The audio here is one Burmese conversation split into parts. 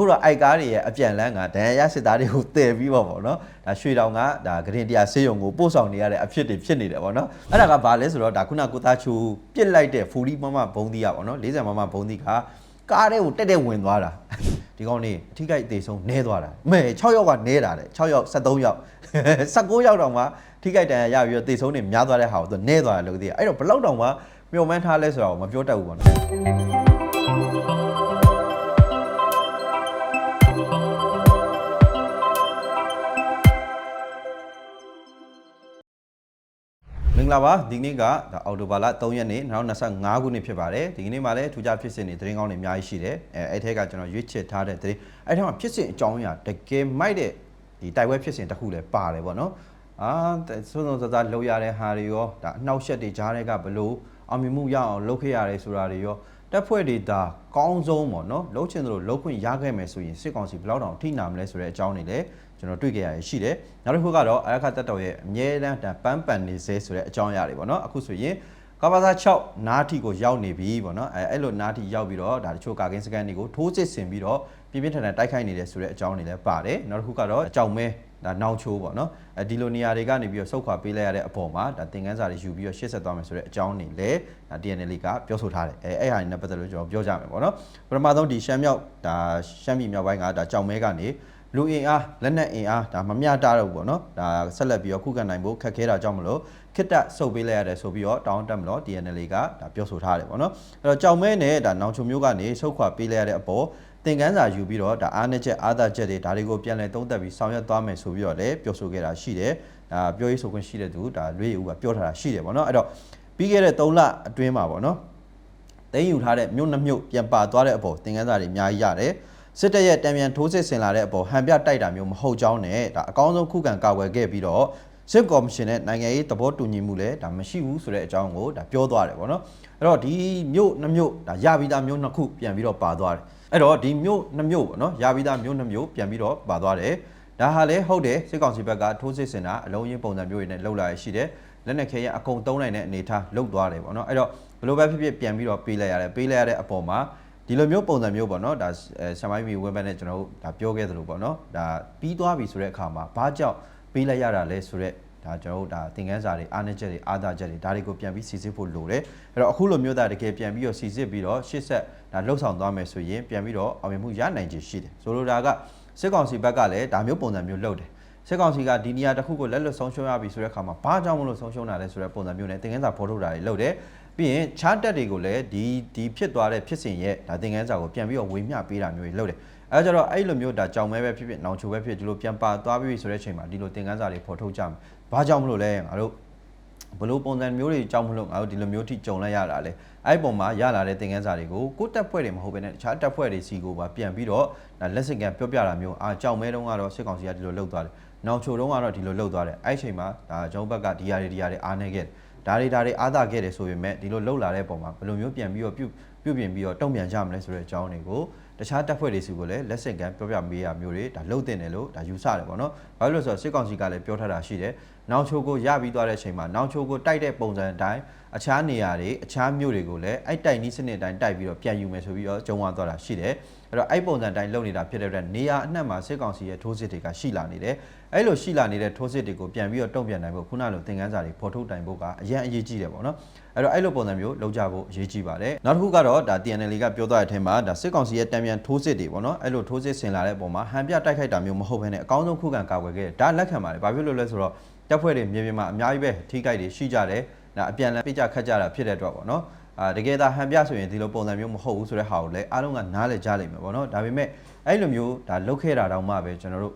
အခုတော့အိုက်ကားတွေရဲ့အပြန်လန်းကဒဏ်ရာရစစ်သားတွေကိုတည်ပြီးပေါ့ဗောနော်ဒါရွှေတောင်ကဒါဂရင်တရားဆေးရုံကိုပို့ဆောင်နေရတဲ့အဖြစ်တွေဖြစ်နေတယ်ဗောနော်အဲ့ဒါကဘာလဲဆိုတော့ဒါခုနကိုသားချူပြစ်လိုက်တဲ့ဖူရီမမဘုံသီးอ่ะဗောနော်40မမဘုံသီးကကားထဲကိုတက်တက်ဝင်သွားတာဒီကောင်နေအထိခိုက်အသေးဆုံးနဲသွားတာမဲ6ယောက်ကနဲတာတဲ့6ယောက်73ယောက်19ယောက်တောင်မှထိခိုက်ဒဏ်ရာရပြီးတော့သေဆုံးနေများသွားတဲ့ဟာကိုသူနဲသွားတယ်လို့သိရအဲ့တော့ဘလောက်တောင်မှမျှော်မှန်းထားလဲဆိုတော့မပြောတတ်ဘူးဗောနော် ဂလာပါဒီကနေ့ကဒါအော်တိုဘာလ3ရက်နေ့2025ခုနှစ်ဖြစ်ပါတယ်ဒီကနေ့မှာလည်းထူးခြားဖြစ်စဉ်တွေသတင်းကောင်းတွေအများကြီးရှိတယ်အဲအဲ့ထဲကကျွန်တော်ရွေးချယ်ထားတဲ့သတင်းအဲ့ထဲမှာဖြစ်စဉ်အကြောင်းအရာတကယ်မိုက်တဲ့ဒီတိုက်ပွဲဖြစ်စဉ်တစ်ခုလည်းပါတယ်ပေါ့နော်အာဆုံးဆုံးစစလှုပ်ရတဲ့ဟာတွေရောဒါအနှောက်အယှက်တွေကြားတဲ့ကဘလို့အောင်မြင်မှုရအောင်လုပ်ခဲ့ရတယ်ဆိုတာတွေရောတက်ဖွဲ့တွေဒါကောင်းဆုံးပေါ့နော်လှုပ်ချင်သလိုလှုပ်ခွင့်ရခဲ့မယ်ဆိုရင်စစ်ကောင်စီဘယ်လောက်တောင်ထိနာမလဲဆိုတဲ့အကြောင်းတွေလည်း ကျွန်တော်တွေ့ကြရရှိတယ်နောက်တစ်ခုကတော့အရခတ်တက်တော်ရဲ့အမြဲတမ်းဒါပန်းပန်နေစေဆိုတဲ့အကြောင်းအရာတွေပေါ့နော်အခုဆိုရင်ကဘာသာ6နားထီကိုရောက်နေပြီပေါ့နော်အဲအဲ့လိုနားထီရောက်ပြီးတော့ဒါတချို့ကာကင်းစကန်တွေကိုထိုးစစ်ဆင်ပြီးတော့ပြင်းပြင်းထန်ထန်တိုက်ခိုက်နေတယ်ဆိုတဲ့အကြောင်းတွေလည်းပါတယ်နောက်တစ်ခုကတော့အကြောင်မဲဒါနောင်ချိုးပေါ့နော်အဲဒီလိုနေရာတွေကနေပြီးတော့ဆုတ်ခွာပေးလိုက်ရတဲ့အပေါ်မှာဒါသင်ခန်းစာတွေယူပြီးတော့ရှေ့ဆက်သွားမယ်ဆိုတဲ့အကြောင်းတွေလည်းဒါ DNL ကပြောဆိုထားတယ်အဲအဲ့ဟာတွေနဲ့ပတ်သက်လို့ကျွန်တော်ပြောကြမယ်ပေါ့နော်ပထမဆုံးဒီရှမ်းမြောက်ဒါရှမ်းပြည်မြောက်ပိုင်းကဒါကြောင်မဲကနေ လူအင်အားလက်နက်အင်အားဒါမမျှတတော့ဘူးပေါ့နော်ဒါဆက်လက်ပြီးတော့ခုခံနိုင်ဖို့ခက်ခဲတာကြောင့်မလို့ခစ်တက်ဆုတ်ပေးလိုက်ရတယ်ဆိုပြီးတော့တောင်းတက်မလို့ DNL ကဒါပြောဆိုထားတယ်ပေါ့နော်အဲ့တော့ကြောင်မဲနဲ့ဒါနောင်ချုံမျိုးကနေဆုတ်ခွာပေးလိုက်ရတဲ့အပေါ်သင်ကန်းစာယူပြီးတော့ဒါအားနည်းချက်အားသာချက်တွေဒါတွေကိုပြန်လည်သုံးသပ်ပြီးဆောင်ရွက်သွားမယ်ဆိုပြီးတော့လည်းပြောဆိုခဲ့တာရှိတယ်ဒါပြောရေးဆိုခွင့်ရှိတဲ့သူဒါလွေးရဦးကပြောထားတာရှိတယ်ပေါ့နော်အဲ့တော့ပြီးခဲ့တဲ့3လအတွင်းမှာပေါ့နော်သိမ်းယူထားတဲ့မြို့နှမြို့ပြန်ပါသွားတဲ့အပေါ်သင်ကန်းစာတွေအများကြီးရတယ် စစ်တပ်ရဲ့တံပြန်ထိုးစစ်ဆင်လာတဲ့အပေါ်ဟန်ပြတိုက်တာမျိုးမဟုတ်ကြောင်းနဲ့ဒါအကောင်းဆုံးခုခံကာကွယ်ခဲ့ပြီးတော့စစ်ကော်မရှင်နဲ့နိုင်ငံရေးသဘောတူညီမှုလည်းဒါမရှိဘူးဆိုတဲ့အကြောင်းကိုဒါပြောသွားတယ်ပေါ့နော်အဲ့တော့ဒီမြို့နှမြို့ဒါရပြီးသားမြို့နှစ်ခုပြန်ပြီးတော့ပါသွားတယ်အဲ့တော့ဒီမြို့နှမြို့ပေါ့နော်ရပြီးသားမြို့နှမြို့ပြန်ပြီးတော့ပါသွားတယ်ဒါဟာလည်းဟုတ်တယ်စစ်ကောင်စီဘက်ကထိုးစစ်ဆင်တာအလုံးရင်းပုံစံမျိုးတွေနဲ့လှုပ်လာရရှိတယ်လက်နက်ခဲရအကုန်သုံးနိုင်တဲ့အနေထားလှုပ်သွားတယ်ပေါ့နော်အဲ့တော့ဘယ်လိုပဲဖြစ်ဖြစ်ပြန်ပြီးတော့ပေးလိုက်ရတယ်ပေးလိုက်ရတဲ့အပေါ်မှာ ဒီလိုမျိုးပုံစံမျိုးပေါ့နော်ဒါဆမ်မိုင်းမီဝက်ဘက်နဲ့ကျွန်တော်တို့ဒါပြောခဲ့သလိုပေါ့နော်ဒါပြီးသွားပြီဆိုတဲ့အခါမှာဘာကြောင့်ပေးလိုက်ရတာလဲဆိုတော့ဒါကျွန်တော်တို့ဒါသင်ခန်းစာတွေအားနည်းချက်တွေအားသာချက်တွေဒါတွေကိုပြန်ပြီးစီစစ်ဖို့လိုတယ်အဲ့တော့အခုလိုမျိုးဒါတကယ်ပြန်ပြီးတော့စီစစ်ပြီးတော့ရှစ်ဆက်ဒါလှုပ်ဆောင်သွားမယ်ဆိုရင်ပြန်ပြီးတော့အောင်မြင်မှုရနိုင်ခြေရှိတယ်ဆိုလိုတာကစစ်ကောင်စီဘက်ကလည်းဒါမျိုးပုံစံမျိုးလုပ်တယ် စစ်ကောင်စီကဒီနေရာတစ်ခုကိုလက်လွတ်ဆုံးရှုံးရပြီဆိုတဲ့အခါမှာဘာကြောင့်မလို့ဆုံးရှုံးတာလဲဆိုတဲ့ပုံစံမျိုးနဲ့သင်ခန်းစာဖော်ထုတ်တာတွေလုပ်တယ်ပြီးရင်ချားတက်တွေကိုလည်းဒီဒီဖြစ်သွားတဲ့ဖြစ်စဉ်ရဲ့ဒါသင်ခန်းစာကိုပြန်ပြီးတော့ဝေမျှပေးတာမျိုးတွေလုပ်တယ်အဲကြတော့အဲ့လိုမျိုးဒါကြောင်မဲပဲဖြစ်ဖြစ်နောင်ချိုပဲဖြစ်ဒီလိုပြန်ပါသွားပြီဆိုတဲ့အချိန်မှာဒီလိုသင်ခန်းစာတွေဖော်ထုတ်ကြမယ်ဘာကြောင့်မလို့လဲငါတို့ဘလို့ပုံစံမျိုးတွေကြောင့်မလို့ငါတို့ဒီလိုမျိုးထိကြုံလိုက်ရတာလဲအဲ့ပုံမှာရလာတဲ့သင်ခန်းစာတွေကိုကိုတက်ဖွဲ့တွေမဟုတ်ဘဲနဲ့တခြားတက်ဖွဲ့တွေစီကိုပါပြန်ပြီးတော့ဒါလက်စင်ကန်ပြောပြတာမျိုးအာကြောင်မဲတုန်းကတော့စစ်ကောင်စီကဒီလိုလုပ်သွားတယ် နောင်ချိုတုန်းကတော့ဒီလိုလုပ်သွားတယ်အဲ့ချိန်မှာဒါကျွန်တော်ဘက်ကဒီຢာတွေဒီຢာတွေအားနေခဲ့တယ်ဒါတွေဒါတွေအားသာခဲ့တယ်ဆိုပေမဲ့ဒီလိုလှုပ်လာတဲ့ပုံမှာဘယ်လိုမျိုးပြန်ပြီးတော့ပြုပြုပြင်ပြီးတော့တုံ့ပြန်ကြမလဲဆိုတဲ့အကြောင်းတွေကိုတခြားတပ်ဖွဲ့တွေစီကိုလည်းလက်ဆင့်ကမ်းပြောပြမေးရမျိုးတွေဒါလှုပ်တင်တယ်လို့ဒါယူဆတယ်ပေါ့နော်။ဘာလို့လဲဆိုတော့စစ်ကောင်စီကလည်းပြောထားတာရှိတယ်။နောင်ချိုကိုရပြီးသွားတဲ့အချိန်မှာနောင်ချိုကိုတိုက်တဲ့ပုံစံအတိုင်းအခြားနေရာတွေအခြားမြို့တွေကိုလည်းအဲ့တိုက်နီးစနစ်အတိုင်းတိုက်ပြီးတော့ပြန်ယူမယ်ဆိုပြီးတော့ကြုံဝါသွားတာရှိတယ်။ အဲ့တော့အဲ့ပုံစံတိုင်းလုပ်နေတာဖြစ်တဲ့အတွက်နေရာအနှံ့မှာစစ်ကောင်စီရဲ့ထိုးစစ်တွေကရှိလာနေတယ်။အဲ့လိုရှိလာနေတဲ့ထိုးစစ်တွေကိုပြန်ပြီးတော့တုံ့ပြန်နိုင်ဖို့ခုနလိုသင်ခန်းစာတွေဖော်ထုတ်တိုင်ဖို့ကအရင်အရေးကြီးတယ်ပေါ့နော်။အဲ့တော့အဲ့လိုပုံစံမျိုးလုပ်ကြဖို့အရေးကြီးပါတယ်။နောက်တစ်ခုကတော့ဒါ TNL ကပြောသွားတဲ့အထက်မှာဒါစစ်ကောင်စီရဲ့တံပြန်ထိုးစစ်တွေပေါ့နော်။အဲ့လိုထိုးစစ်ဆင်လာတဲ့ပုံမှာဟန်ပြတိုက်ခိုက်တာမျိုးမဟုတ်ဘဲနဲ့အကောင်းဆုံးခုခံကာကွယ်ခဲ့တယ်။ဒါလက်ခံပါတယ်။ဘာဖြစ်လို့လဲဆိုတော့တပ်ဖွဲ့တွေမြေပြင်မှာအများကြီးပဲထိခိုက်တွေရှိကြတယ်။ဒါအပြန်လည်ပြကြခတ်ကြတာဖြစ်တဲ့အတွက်ပေါ့နော်။ အာတကယ်ဒါဟန်ပြဆိုရင်ဒီလိုပုံစံမျိုးမဟုတ်ဘူးဆိုတဲ့ဟာကိုလည်းအားလုံးကနားလည်ကြလိမ့်မယ်ပေါ့နော်။ဒါပေမဲ့အဲ့လိုမျိုးဒါလုတ်ခဲ့တာတောင်မှပဲကျွန်တော်တို့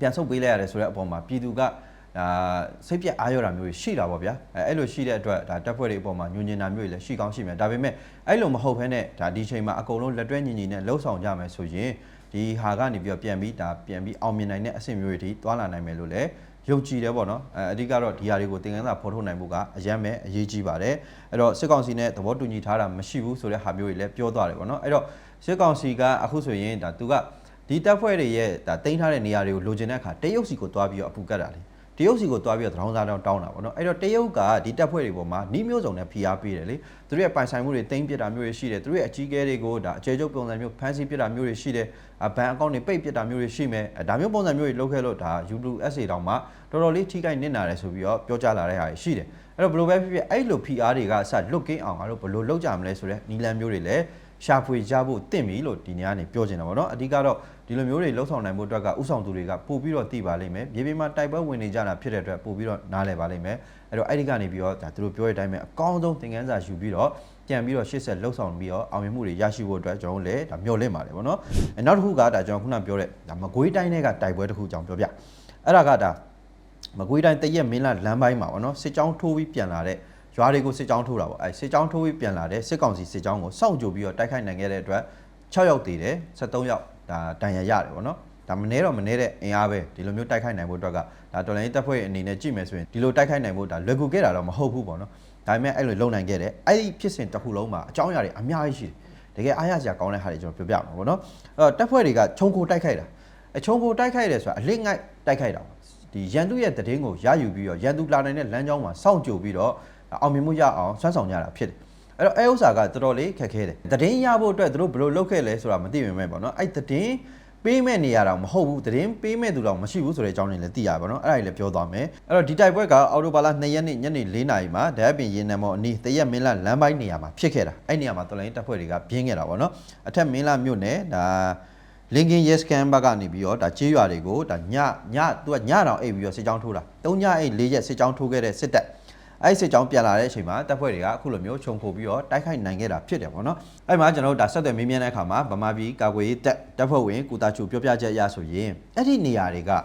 ပြန်ဆုတ်ပေးလိုက်ရတယ်ဆိုတဲ့အပေါ်မှာပြည်သူကဒါစိတ်ပြက်အားရတာမျိုးရှိတာပေါ့ဗျာအဲအဲ့လိုရှိတဲ့အတွက်ဒါတပ်ဖွဲ့တွေအပေါ်မှာညွညင်တာမျိုးတွေလည်းရှိကောင်းရှိမယ်ဒါပေမဲ့အဲ့လိုမဟုတ်ဘဲနဲ့ဒါဒီချိန်မှာအကုန်လုံးလက်တွဲညီညီနဲ့လှုပ်ဆောင်ကြမယ်ဆိုရင်ဒီဟာကနေပြီးတော့ပြန်ပြီးဒါပြန်ပြီးအောင်မြင်နိုင်တဲ့အဆင့်မျိုးတွေထိတွာလာနိုင်မယ်လို့လည်း ယုံကြည်တယ်ပေါ့နော်အဲအဓိကတော့ဒီဟာတွေကိုသင်ခန်းစာဖော်ထုတ်နိုင်ဖို့ကအရန်ပဲအရေးကြီးပါတယ်အဲ့တော့စစ်ကောင်စီနဲ့သဘောတူညီထားတာမရှိဘူးဆိုတဲ့ဟာမျိုးတွေလည်းပြောသွားတယ်ပေါ့နော်အဲ့တော့စစ်ကောင်စီကအခုဆိုရင်ဒါသူကဒီတပ်ဖွဲ့တွေရဲ့ဒါတင်ထားတဲ့နေရာတွေကိုလိုချင်တဲ့အခါတရုတ်စီကိုတွားပြီးတော့အပူကတ်တာလေ တတရုတ်စီကိုတွားပြီးတော့တောင်းစားတောင်းတောင်းတာပေါ့နော်အဲ့တော့တရုတ်ကဒီတပ်ဖွဲ့တွေပေါ်မှာနှီးမျိုးစုံနဲ့ဖိအားပေးတယ်လေသူတို့ရဲ့ပိုင်ဆိုင်မှုတွေတင်းပစ်တာမျိုးတွေရှိတယ်သူတို့ရဲ့အကြီးအကဲတွေကိုဒါအခြေချုပ်ပုံစံမျိုးဖမ်းဆီးပစ်တာမျိုးတွေရှိတယ်အဘဏ်အကောင့်တွေပိတ်ပစ်တာမျိုးတွေရှိမယ်အဲဒါမျိုးပုံစံမျိုးတွေလုပ်ခဲ့လို့ဒါ UWSA တောင်မှတော်တော်လေးထိခိုက်နစ်နာတယ်ဆိုပြီးတော့ပြောကြားလာတဲ့ဟာရှိတယ်အဲ့တော့ဘယ်လိုပဲဖြစ်ဖြစ်အဲ့လိုဖိအားတွေကအစလွတ်ကင်းအောင်ငါတို့ဘယ်လိုလုပ်ကြမလဲဆိုတော့နီလန်မျိုးတွေလည်းရှာဖွေကြဖို့တင့်ပြီလို့ဒီနေရာကနေပြောချင်တာပေါ့နော်အဓိကတော့ ဒီလိုမျိုးတွေလှုပ်ဆောင်နိုင်ဖို့အတွက်ကဥဆောင်သူတွေကပို့ပြီးတော့တည်ပါလိမ့်မယ်မြေပြင်မှာတိုက်ပွဲဝင်နေကြတာဖြစ်တဲ့အတွက်ပို့ပြီးတော့နားလည်ပါလိမ့်မယ်အဲ့တော့အဲ့ဒီကနေပြီးတော့ဒါသူတို့ပြောတဲ့အတိုင်းပဲအကောင်းဆုံးသင်ခန်းစာယူပြီးတော့ပြန်ပြီးတော့ရှေ့ဆက်လှုပ်ဆောင်ပြီးတော့အောင်မြင်မှုတွေရရှိဖို့အတွက်ကျွန်တော်တို့လည်းဒါမျှော်လင့်ပါတယ်ပေါ့နော်အဲနောက်တစ်ခုကဒါကျွန်တော်ခုနပြောတဲ့ဒါမကွေးတိုင်းတွေကတိုက်ပွဲတစ်ခုကြောင့်ပြောပြအဲ့ဒါကဒါမကွေးတိုင်းတရက်မင်းလာလမ်းပိုင်းမှာပေါ့နော်စစ်ကြောင်းထိုးပြီးပြန်လာတဲ့ရွာတွေကိုစစ်ကြောင်းထိုးတာပေါ့အဲစစ်ကြောင်းထိုးပြီးပြန်လာတဲ့စစ်ကောင်စီစစ်ကြောင်းကိုစောင့်ကြိုပြီးတော့တိုက်ခိုက်နိုင်ခဲ့တဲ့အတွက်6ယောက်တည်တယ်73ယောက် ဒါဒဏ်ရာရတယ်ပေါ့နော်ဒါမနေတော့မနေတဲ့အင်အားပဲဒီလိုမျိုးတိုက်ခိုက်နိုင်ဖို့အတွက်ကဒါတော်လိုင်းတပ်ဖွဲ့အနေနဲ့ကြည့်မယ်ဆိုရင်ဒီလိုတိုက်ခိုက်နိုင်ဖို့ဒါလွယ်ကူခဲ့တာတော့မဟုတ်ဘူးပေါ့နော်ဒါပေမဲ့အဲ့လိုလုံနိုင်ခဲ့တယ်အဲ့ဒီဖြစ်စဉ်တစ်ခုလုံးမှာအကြောင်းအရာတွေအများကြီးရှိတယ်တကယ်အားရစရာကောင်းတဲ့ဟာတွေကျွန်တော်ပြောပြမှာပေါ့နော်အဲ့တော့တပ်ဖွဲ့တွေကခြုံခိုတိုက်ခိုက်တာအခြုံခိုတိုက်ခိုက်တယ်ဆိုတာအလစ်ငိုက်တိုက်ခိုက်တာပေါ့ဒီရန်သူရဲ့တည်င်းကိုရယူပြီးတော့ရန်သူလာနိုင်တဲ့လမ်းကြောင်းမှာစောင့်ကြိုပြီးတော့အောင်မြင်မှုရအောင်ဆွမ်းဆောင်ကြတာဖြစ်တယ် အဲ့တော့အဲဥစ္စာကတော်တော်လေးခက်ခဲတယ်တည်င်းရဖို့အတွက်သူတို့ဘယ်လိုလုပ်ခဲ့လဲဆိုတာမသိပေမဲ့ပေါ့နော်အဲ့တည်င်းပေးမဲ့နေရတာမဟုတ်ဘူးတရင်ပေးမဲ့သူတော့မရှိဘူးဆိုတဲ့အကြောင်းတွေလည်းသိရပါတော့အဲ့ဒါတွေလည်းပြောသွားမယ်အဲ့တော့ဒီတိုက်ပွဲကအော်တိုဘာလ2ရက်နေ့ညနေ4နာရီမှာဒက်ပင်ရင်းနံမော်အနီးတရက်မင်းလာလမ်းပိုင်းနေရာမှာဖြစ်ခဲ့တာအဲ့နေရာမှာတော်လိုင်းတပ်ဖွဲ့တွေကပြင်းခဲ့တာပေါ့နော်အထက်မင်းလာမြို့နယ်ဒါလင်ကင်ရက်စကန်ဘက်ကနေပြီးတော့ဒါကြေးရွာတွေကိုဒါညညသူကညတောင်အိပ်ပြီးတော့စစ်ကြောင်းထိုးတာ၃ညအိပ်၄ရက်စစ်ကြောင်းထိုးခဲ့တဲ့စစ်တပ် အဲ့စစ်ကြောင်းပြန်လာတဲ့အချိန်မှာတပ်ဖွဲ့တွေကအခုလိုမျိုးခြုံခိုပြီးတော့တိုက်ခိုက်နိုင်ခဲ့တာဖြစ်တယ်ပေါ့နော်အဲ့မှာကျွန်တော်တို့ဒါဆက်သွယ်မေးမြန်းတဲ့အခါမှာဗမာပြည်ကာကွယ်ရေးတပ်တပ်ဖွဲ့ဝင်ကုတာချူပြောပြချက်အရဆိုရင်အဲ့ဒီနေရာတွေကဒါ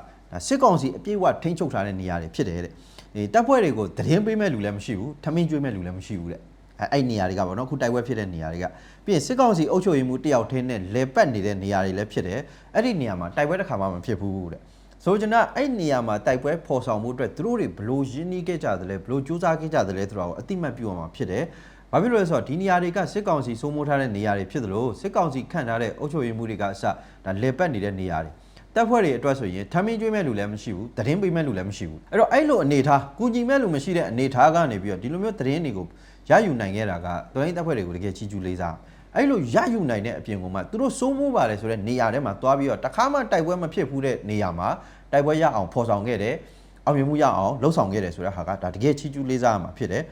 စစ်ကောင်စီအပြည့်အဝထိန်းချုပ်ထားတဲ့နေရာတွေဖြစ်တယ်တဲ့ဒီတပ်ဖွဲ့တွေကိုသတင်းပေးမဲ့လူလည်းမရှိဘူးထမင်းကျွေးမဲ့လူလည်းမရှိဘူးတဲ့အဲ့အဲ့နေရာတွေကပေါ့နော်ခုတိုက်ပွဲဖြစ်တဲ့နေရာတွေကပြီးရင်စစ်ကောင်စီအုပ်ချုပ်ရေးမှုတယောက်ထင်းနဲ့လေပတ်နေတဲ့နေရာတွေလည်းဖြစ်တယ်အဲ့ဒီနေရာမှာတိုက်ပွဲတစ်ခါမှမဖြစ်ဘူးတဲ့ ဆိုကြနာအဲ့နေရာမှာတိုက်ပွဲဖော်ဆောင်မှုအတွက်သူတို့တွေဘလို့ရင်းနှီးခဲ့ကြတယ်လဲဘလို့စူးစမ်းခဲ့ကြတယ်လဲဆိုတာကိုအတိမတ်ပြုအောင်မှာဖြစ်တယ်။ဘာဖြစ်လို့လဲဆိုတော့ဒီနေရာတွေကစစ်ကောင်စီစိုးမိုးထားတဲ့နေရာတွေဖြစ်သလိုစစ်ကောင်စီခန့်ထားတဲ့အုပ်ချုပ်ရေးမှုတွေကအစဒါလေပတ်နေတဲ့နေရာတွေတပ်ဖွဲ့တွေအတွက်ဆိုရင်ထမင်းကျွေးမဲ့လူလည်းမရှိဘူးသတင်းပေးမဲ့လူလည်းမရှိဘူးအဲ့တော့အဲ့လိုအနေထားကုညီမဲ့လူမရှိတဲ့အနေထားကနေပြီးတော့ဒီလိုမျိုးသတင်းတွေကိုရယူနိုင်ခဲ့တာကတော်ရင်တပ်ဖွဲ့တွေကိုတကယ်ချီးကျူးလေးစား အဲ့လိုရယူနိုင်တဲ့အပြင်ကမှသူတို့စိုးမိုးပါတယ်ဆိုတဲ့နေရာထဲမှာသွားပြီးတော့တခါမှတိုက်ပွဲမဖြစ်ဘူးတဲ့နေရာမှာတိုက်ပွဲရအောင်ဖော်ဆောင်ခဲ့တယ်အောင်မြင်မှုရအောင်လှုပ်ဆောင်ခဲ့တယ်ဆိုတဲ့ဟာကဒါတကယ်ချီးကျူးလေးစားရမှာဖြစ်တယ်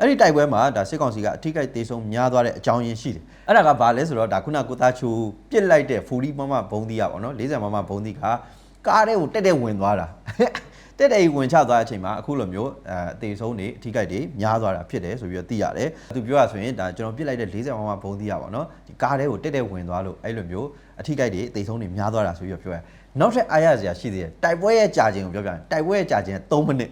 အဲ့ဒီတိုက်ပွဲမှာဒါစစ်ကောင်စီကအထိကိတေဆုံးများသွားတဲ့အကြောင်းရင်းရှိတယ်။အဲ့ဒါကဘာလဲဆိုတော့ဒါခုနကိုသားချူပြစ်လိုက်တဲ့ဖူလီမမဘုံသီးอ่ะဗောနော်40မမဘုံသီးကကားထဲကိုတက်တက်ဝင်သွားတာ။ တက်တက်ဝင်ချသွားတဲ့အချိန်မှာအခုလိုမျိုးအဲအသေးဆုံးနေအထိကိတွေများသွားတာဖြစ်တယ်ဆိုပြီးတော့သိရတယ်။သူပြောရဆိုရင်ဒါကျွန်တော်ပြစ်လိုက်တဲ့40မမဘုံသီးอ่ะဗောနော်ဒီကားထဲကိုတက်တက်ဝင်သွားလို့အဲ့လိုမျိုးအထိကိတွေအသေးဆုံးနေများသွားတာဆိုပြီးတော့ပြောရ။နောက်ထပ်အားရစရာရှိသေးတယ်။တိုက်ပွဲရဲ့ကြာချိန်ကိုပြောပြရင်တိုက်ပွဲရဲ့ကြာချိန်3မိနစ်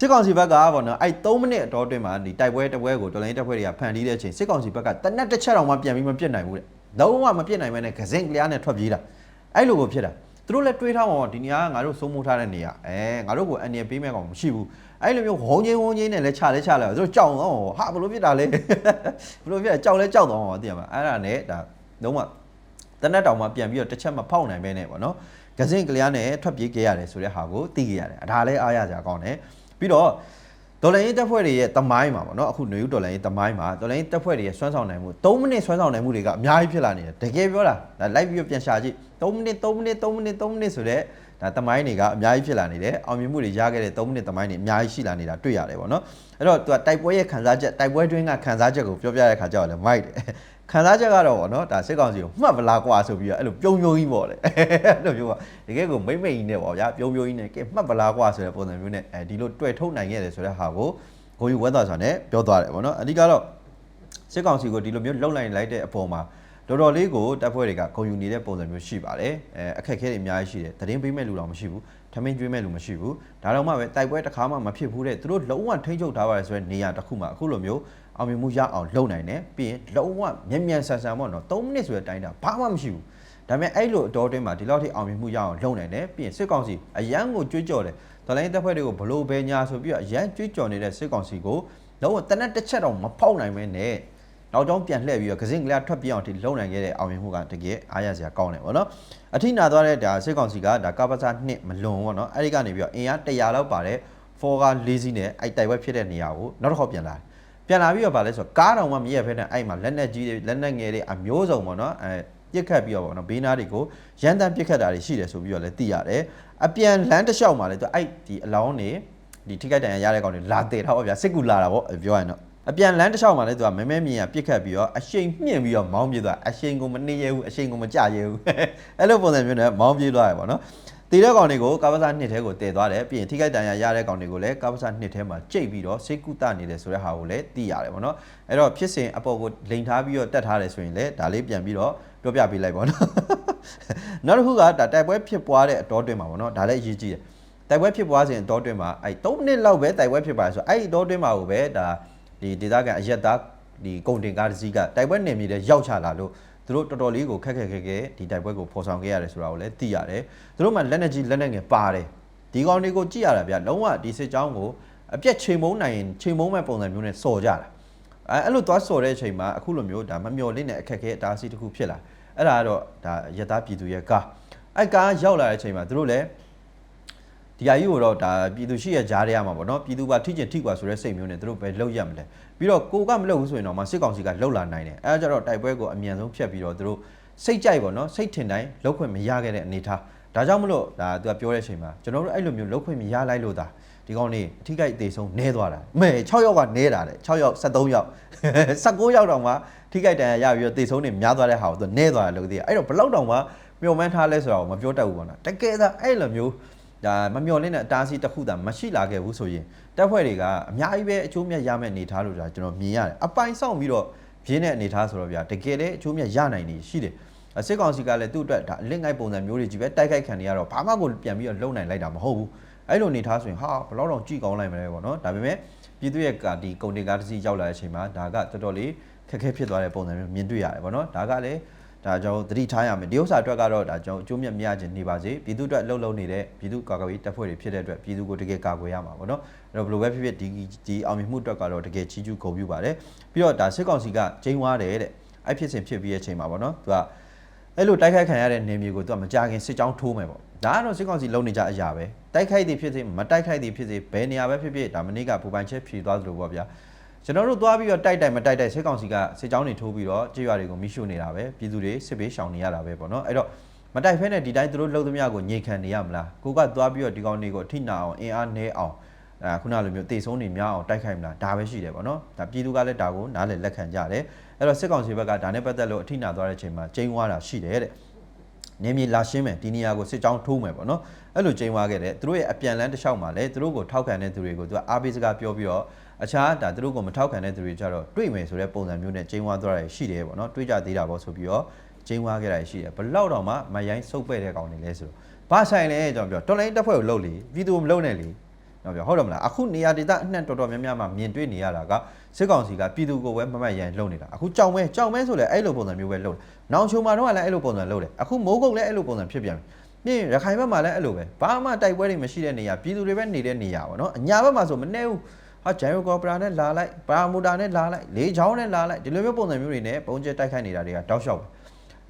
စစ်ကောင်စီဘက်ကပေါ့နော်အဲ့3မိနစ်အတော်အတွင်းမှာဒီတိုက်ပွဲတစ်ပွဲကိုတော်လိုင်းတပ်ဖွဲ့တွေကဖန်တီးတဲ့အချိန်စစ်ကောင်စီဘက်ကတနက်တစ်ချက်တောင်မှပြန်ပြီးမပြစ်နိုင်ဘူးတဲ့လုံးဝမပြစ်နိုင်မဲနဲ့ဂစင်ကလျားနဲ့ထွက်ပြေးတာအဲ့လိုကိုဖြစ်တာ သူတို့လည်းတွေးထားမှာဒီနေရာကငါတို့စိုးမိုးထားတဲ့နေရာအဲငါတို့ကိုအန်ရပေးမဲ့ကောင်မရှိဘူးအဲ့လိုမျိုးဝုံချင်းဝုံချင်းနဲ့လည်းခြာလဲခြာလဲသူတို့ကြောက်တော့ဟာဘလို့ဖြစ်တာလဲဘလို့ဖြစ်တာကြောက်လဲကြောက်တော့သိရမှာအဲ့ဒါနဲ့ဒါလုံးဝတနက်တောင်မှပြန်ပြီးတော့တစ်ချက်မဖောက်နိုင်ပဲနဲ့ပေါ့နော်ဂစင်ကလျားနဲ့ထွက်ပြေးခဲ့ရတယ်ဆိုတဲ့ဟာကိုသိခဲ့ရတယ်ဒါလည်းအားရကြကောင်းတယ်ပြီးတော့ ဒေါ်လာရင်းတပ်ဖွဲ့တွေရဲ့တမိုင်းမှာပေါ့နော်အခုနေယူဒေါ်လာရင်းတမိုင်းမှာဒေါ်လာရင်းတပ်ဖွဲ့တွေရဲ့စွမ်းဆောင်နိုင်မှု3မိနစ်စွမ်းဆောင်နိုင်မှုတွေကအများကြီးဖြစ်လာနေတယ်တကယ်ပြောတာဒါလိုက်ပြီးပြန်ရှာကြည့်3မိနစ်3မိနစ်3မိနစ်3မိနစ်ဆိုတဲ့ဒါတမိုင်းတွေကအများကြီးဖြစ်လာနေတယ်အောင်မြင်မှုတွေရခဲ့တဲ့3မိနစ်တမိုင်းတွေအများကြီးရှိလာနေတာတွေ့ရတယ်ပေါ့နော်အဲ့တော့သူကတိုက်ပွဲရဲ့ခံစားချက်တိုက်ပွဲတွင်းကခံစားချက်ကိုပြောပြတဲ့ခါကျတော့လည်းမိုက်တယ် ခံစားချက်ကတော့ဗောနော်ဒါစစ်ကောင်စီကိုမှတ်ပလားကွာဆိုပြီးတော့အဲ့လိုပြုံးပြုံးကြီးပေါ့လေအဲ့လိုမျိုးကတကယ်ကိုမိမ့်မိတ်ကြီးနဲ့ပေါ့ဗျာပြုံးပြုံးကြီးနဲ့ကဲမှတ်ပလားကွာဆိုတဲ့ပုံစံမျိုးနဲ့အဲဒီလိုတွေ့ထုတ်နိုင်ခဲ့တယ်ဆိုတဲ့ဟာကိုကိုယူဝက်သားဆိုတဲ့ပြောသွားတယ်ဗောနော်အဓိကတော့စစ်ကောင်စီကိုဒီလိုမျိုးလှုပ်လိုက်လိုက်တဲ့အပေါ်မှာတော်တော်လေးကိုတပ်ဖွဲ့တွေကဂုံယူနေတဲ့ပုံစံမျိုးရှိပါတယ်အဲအခက်အခဲတွေအများကြီးရှိတယ်သတင်းပေးမဲ့လူတော့မရှိဘူးထမင်းကျွေးမဲ့လူမရှိဘူးဒါတော့မှပဲတိုက်ပွဲတစ်ခါမှမဖြစ်ဘူးတဲ့သူတို့လုံးဝထိန်းချုပ်ထားပါတယ်ဆိုတဲ့နေရာတစ်ခုမှာအခုလိုမျိုး အောင်မြင်မှုရအောင်လုပ်နိုင်တယ်ပြီးရင်လုံးဝမြန်မြန်ဆန်ဆန်ပေါ့နော်3မိနစ်ဆိုတဲ့တိုင်းတာဘာမှမရှိဘူးဒါပေမဲ့အဲ့လိုအတော်တွင်းမှာဒီလောက်ထိအောင်မြင်မှုရအောင်လုပ်နိုင်တယ်ပြီးရင်စစ်ကောင်စီအရန်ကိုကြွေးကြော်တယ်ဒလိုင်းတပ်ဖွဲ့တွေကိုဘလို့ပဲညာဆိုပြီးတော့အရန်ကြွေးကြော်နေတဲ့စစ်ကောင်စီကိုလုံးဝတနက်တစ်ချက်တော့မဖောက်နိုင်မဲနဲ့နောက်ကျောင်းပြန်လှည့်ပြီးတော့ကစင်ကလေးထွက်ပြေးအောင်ထိလုံနိုင်ခဲ့တဲ့အောင်မြင်မှုကတကယ်အားရစရာကောင်းတယ်ပေါ့နော်အထိနာသွားတဲ့ဒါစစ်ကောင်စီကဒါကပ္ပစာ2မလွန်ပေါ့နော်အဲ့ဒီကနေပြီးတော့အင်အား100လောက်ပါတဲ့ဖော်က၄စီးနဲ့အဲ့တိုက်ပွဲဖြစ်တဲ့နေရာကိုနောက်တစ်ခေါက်ပြန်လာတယ် ပြန်လာပြီးတော့ဗာလဲဆိုတော့ကားတော်မှမရက်ဖဲနဲ့အဲ့မှာလက်နက်ကြီးတွေလက်နက်ငယ်တွေအမျိုးစုံပေါ့နော်အဲပြစ်ခတ်ပြီးတော့ပေါ့နော်ဘေးနားတွေကိုရန်တမ်းပြစ်ခတ်တာတွေရှိတယ်ဆိုပြီးတော့လည်းသိရတယ်အပြန်လမ်းတစ်လျှောက်မှာလည်းသူအဲ့ဒီအလောင်းတွေဒီထိခိုက်တန်ရာရတဲ့ကောင်တွေလာတည်တော့ဗျာစစ်ကူလာတာပေါ့ပြောရရင်တော့အပြန်လမ်းတစ်လျှောက်မှာလည်းသူကမဲမဲမြင်ရပြစ်ခတ်ပြီးတော့အရှိန်မြင့်ပြီးတော့မောင်းပြေးသွားအရှိန်ကိုမနှိမ့်ရဲဘူးအရှိန်ကိုမကြရဲဘူးအဲ့လိုပုံစံမျိုးနဲ့မောင်းပြေးသွားရပေါ့နော် တည်တဲ့ကောင်တွေကိုကာဗစာနှစ်ထဲကိုတည်သွားတယ်ပြီးရင်ထိခိုက်တန်ရာရတဲ့ကောင်တွေကိုလည်းကာဗစာနှစ်ထဲမှာကြိတ်ပြီးတော့စိတ်ကူတနေတယ်ဆိုတဲ့ဟာကိုလည်းသိရတယ်ပေါ့နော်အဲ့တော့ဖြစ်စဉ်အပေါ်ကိုလိန်ထားပြီးတော့တက်ထားတယ်ဆိုရင်လည်းဒါလေးပြန်ပြီးတော့ပြောပြပေးလိုက်ပေါ့နော်နောက်တစ်ခုကဒါတိုက်ပွဲဖြစ်ပွားတဲ့အတော်တွင်မှာပေါ့နော်ဒါလည်းအရေးကြီးတယ်တိုက်ပွဲဖြစ်ပွားစဉ်အတော်တွင်မှာအဲ့3မိနစ်လောက်ပဲတိုက်ပွဲဖြစ်ပါဆိုအဲ့ဒီအတော်တွင်မှာကိုပဲဒါဒီဒေသခံအရက်သားဒီကုန်တင်ကားတစ်စီးကတိုက်ပွဲနေမြေတဲ့ရောက်ချလာလို့ သူတို့တော်တော်လေးကိုခက်ခက်ခဲခဲဒီတိုက်ပွဲကိုဖော်ဆောင်ခဲ့ရတယ်ဆိုတာကိုလည်းသိရတယ်သူတို့မှလက်နက်ကြီးလက်နက်ငယ်ပါတယ်ဒီကောင်တွေကိုကြည့်ရတာဗျလုံးဝဒီစစ်ကြောင်းကိုအပြက်ချိန်မုံနိုင်ရင်ချိန်မုံမဲ့ပုံစံမျိုးနဲ့စော်ကြတာအဲအဲ့လိုသွားစော်တဲ့အချိန်မှာအခုလိုမျိုးဒါမမျော်လင့်တဲ့အခက်ခဲအတားအဆီးတစ်ခုဖြစ်လာအဲ့ဒါကတော့ဒါရတပြည်သူရဲ့ကားအဲ့ကားရောက်လာတဲ့အချိန်မှာသူတို့လည်း ဒီအကြီးကိုတော့ဒါပြည်သူရှိရကြားရရမှာပေါ့နော်ပြည်သူကထိကျင်ထိကွာဆိုတဲ့စိတ်မျိုးနဲ့သူတို့ပဲလှုပ်ရမလဲပြီးတော့ကိုကမလှုပ်ဘူးဆိုရင်တော့မှစစ်ကောင်စီကလှုပ်လာနိုင်တယ်အဲဒါကြတော့တိုက်ပွဲကိုအမြန်ဆုံးဖျက်ပြီးတော့သူတို့စိတ်ကြိုက်ပေါ့နော်စိတ်ထင်တိုင်းလှုပ်ခွင့်မရခဲ့တဲ့အနေထားဒါကြောင့်မလို့ဒါသူကပြောတဲ့အချိန်မှာကျွန်တော်တို့အဲ့လိုမျိုးလှုပ်ခွင့်မရလိုက်လို့ဒါဒီကောင်နေအထိကိအသေးဆုံးနဲသွားတာမဲ6ယောက်ကနဲတာတဲ့6ယောက်73ယောက်19ယောက်တောင်မှထိကိတန်ရပြီးတော့သေဆုံးနေများသွားတဲ့ဟာကိုသူနဲသွားတယ်လို့သိရအဲ့တော့ဘလောက်တောင်မှမျောမှန်းထားလဲဆိုတော့မပြောတတ်ဘူးပေါ့နော်တကယ်သာအဲ့လိုမျိုး ဒါမမျော်လင့်တဲ့အတားအဆီးတစ်ခုသာမရှိလာခဲ့ဘူးဆိုရင်တက်ဖွဲ့တွေကအများကြီးပဲအကျိုးမြတ်ရမယ့်အနေထားလို့ဒါကျွန်တော်မြင်ရတယ်အပိုင်ဆောင်ပြီးတော့ပြင်းတဲ့အနေထားဆိုတော့ဗျာတကယ်လည်းအကျိုးမြတ်ရနိုင်နေရှိတယ်စစ်ကောင်စီကလည်းသူ့အတွက်ဒါအလင့်ငိုက်ပုံစံမျိုးတွေကြီးပဲတိုက်ခိုက်ခံနေရတော့ဘာမှကိုပြန်ပြီးတော့လုံနိုင်လိုက်တာမဟုတ်ဘူးအဲ့လိုအနေထားဆိုရင်ဟာဘလောက်တော့ကြည့်ကောင်းလိုက်မလဲပေါ့နော်ဒါပေမဲ့ပြည်သူရဲ့ကဒီကုန်တင်ကားတစ်စီးရောက်လာတဲ့အချိန်မှာဒါကတော်တော်လေးခက်ခဲဖြစ်သွားတဲ့ပုံစံမျိုးမြင်တွေ့ရတယ်ပေါ့နော်ဒါကလည်း ဒါကြောင့်သတိထားရမယ်ဒီဥစ္စာအတွက်ကတော့ဒါကြောင့်အကျိုးမြတ်မရခြင်းနေပါစေပြည်သူအတွက်လှုပ်လှုပ်နေတဲ့ပြည်သူကာကွယ်ရေးတပ်ဖွဲ့တွေဖြစ်တဲ့အတွက်ပြည်သူကိုတကယ်ကာကွယ်ရမှာပေါ့နော်အဲ့တော့ဘယ်လိုပဲဖြစ်ဖြစ်ဒီဒီအောင်မြင်မှုအတွက်ကတော့တကယ်ချီးကျူးဂုဏ်ပြုပါတယ်ပြီးတော့ဒါစစ်ကောင်စီကကျင်းဝါတယ်တဲ့အဲ့ဖြစ်စဉ်ဖြစ်ပြီးတဲ့အချိန်မှာပေါ့နော်သူကအဲ့လိုတိုက်ခိုက်ခံရတဲ့နေမျိုးကိုသူကမကြခင်စစ်ကြောင်းထိုးမယ်ပေါ့ဒါကတော့စစ်ကောင်စီလုံနေကြအရာပဲတိုက်ခိုက်သည်ဖြစ်စေမတိုက်ခိုက်သည်ဖြစ်စေဘယ်နေရာပဲဖြစ်ဖြစ်ဒါမနေ့ကပူပိုင်ချက်ဖြေသွားသလိုပေါ့ဗျာ ကျွန်တော်တို့သွားပြီးတော့တိုက်တိုက်မတိုက်တိုက်စစ်ကောင်စီကစစ်ကြောင်းတွေထိုးပြီးတော့ကြေးရွာတွေကိုမိရှုနေတာပဲပြည်သူတွေစစ်ပေးရှောင်နေရတာပဲပေါ့နော်အဲ့တော့မတိုက်ဖဲနဲ့ဒီတိုင်းသူတို့လှုပ်သမျှကိုညှိခံနေရမလားကိုကသွားပြီးတော့ဒီကောင်တွေကိုအထိနာအောင်အင်အားနည်းအောင်အဲခုနလိုမျိုးတေဆုံးနေများအောင်တိုက်ခိုက်မလားဒါပဲရှိတယ်ပေါ့နော်ဒါပြည်သူကလည်းဒါကိုနားလည်လက်ခံကြတယ်အဲ့တော့စစ်ကောင်စီဘက်ကဒါနဲ့ပတ်သက်လို့အထိနာသွားတဲ့အချိန်မှာကျင်းဝါတာရှိတယ်တဲ့နေမြေလာရှင်းမယ်ဒီနေရာကိုစစ်ကြောင်းထိုးမယ်ပေါ့နော် အဲ့လိုကျင်းဝါခဲ့တယ်သူတို့ရဲ့အပြန်လန်းတစ်လျှောက်မှာလည်းသူတို့ကိုထောက်ခံတဲ့သူတွေကိုသူကအားပေးစကားပြောပြီးတော့အခြားဒါသူတို့ကိုမထောက်ခံတဲ့သူတွေကြတော့တွေ့မယ်ဆိုတဲ့ပုံစံမျိုးနဲ့ကျင်းဝါသွားတာရှိတယ်ပေါ့နော်တွေ့ကြသေးတာပေါ့ဆိုပြီးတော့ကျင်းဝါခဲ့တာရှိတယ်ဘလောက်တော့မှမယိုင်းစုပ်ပဲ့တဲ့ကောင်တွေလဲဆိုတော့ဘာဆိုင်လဲကျွန်တော်ပြောတော်လိုင်းတက်ဖွဲ့ကိုလှုပ်လေပြည်သူမလှုပ်နဲ့လေကျွန်တော်ပြောဟုတ်တယ်မလားအခုနေရာဒေသအနှံ့တော်တော်များများမှာမြင်တွေ့နေရတာကစစ်ကောင်စီကပြည်သူကိုပဲမမတ်ရန်လှုပ်နေတာအခုကြောင်မဲကြောင်မဲဆိုလဲအဲ့လိုပုံစံမျိုးပဲလှုပ်တယ်နောင်ချုံမာတော့လည်းအဲ့လိုပုံစံလှုပ်တယ်အခုမိုးကုတ်လည်းအဲ့လိုပုံစံဖြစ်ပြန်ပြီ ပြီးရခိုင်ဘက်မှာလည်းအဲ့လိုပဲဘာမှတိုက်ပွဲတွေမရှိတဲ့နေရာပြည်သူတွေပဲနေတဲ့နေရာပေါ့နော်အညာဘက်မှာဆိုမနေဘူးဟာဂျိုင်ရိုကော်ပရာနဲ့လာလိုက်ပရာမူတာနဲ့လာလိုက်လေချောင်းနဲ့လာလိုက်ဒီလိုမျိုးပုံစံမျိုးတွေနဲ့ပုံကျဲတိုက်ခိုက်နေတာတွေကတောက်လျှောက်ပဲ